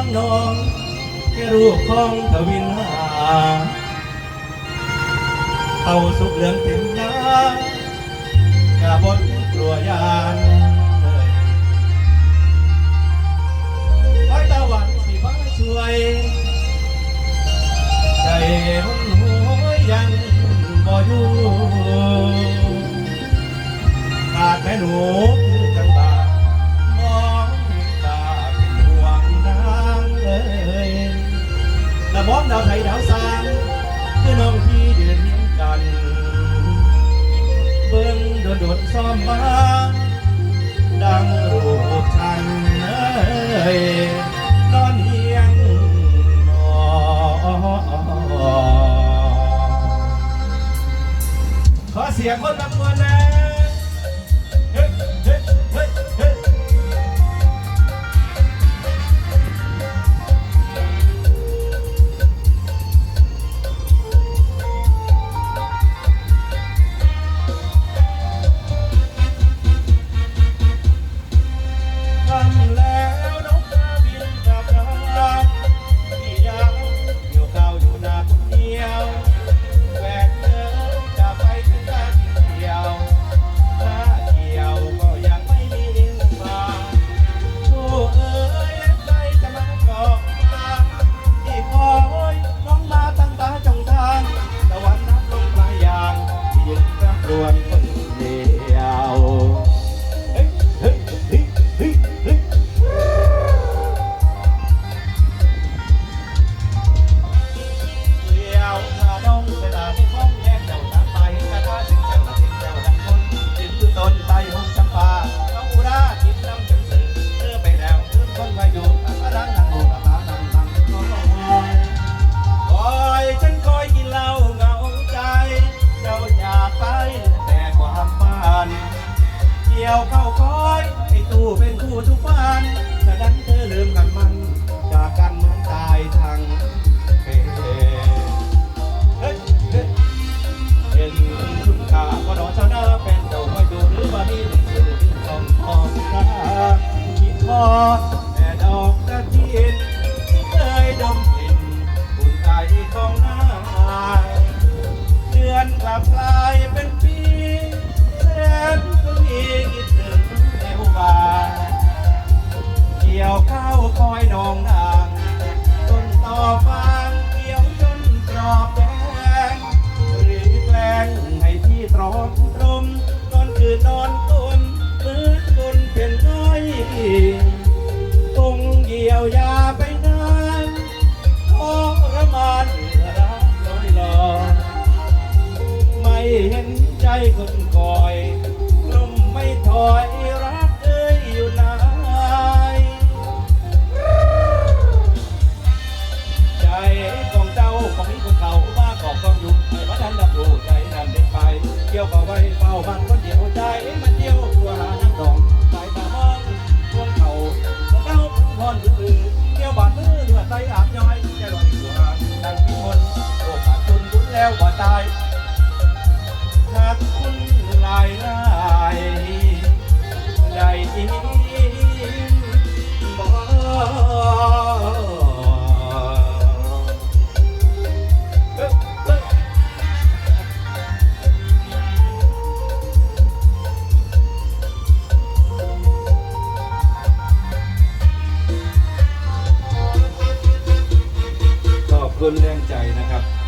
ามนองแค่รูปของทวินหาเอาสุกเหลืองเต็มยางกระบดกลัวยานเลยคอยตะวันที่ฟ้าช่วย ใจมันหัวยังบ่อยู่ขาดแม่หนู ซ้อมมาดังรูกฉันเอ้ยนอนเฮียงนอนขอเสียงคนละมวลนะ ยวเข้าคอยให้ตู้เป็นคู่ทุกวันแต่ดันเธอลืมกันมัน จากกันเหมือนตายทางเฮ้เฮ้เฮ้เฮ้เห็นคุณค่าก็รอชนะเป็นเจ้าคอยดูหรือว่านี่เป็นสื่อที่ต้องมองรักคิดทอ คงเยียวยาไปนานทรมานรักลอยลอยไม่เห็นใจคนคอยกลุ่มไม่ถอยรักเอ้ยอยู่ไหนใจของเจ้าของนี้คนเขาบ้าขอบกองยุงให้พระท่านรับรู้ใจนำเด็กไป เกี่ยวกับไว้เฝ้าพันคนเดียวใจมัน ขอบคุณแรงใจนะครับ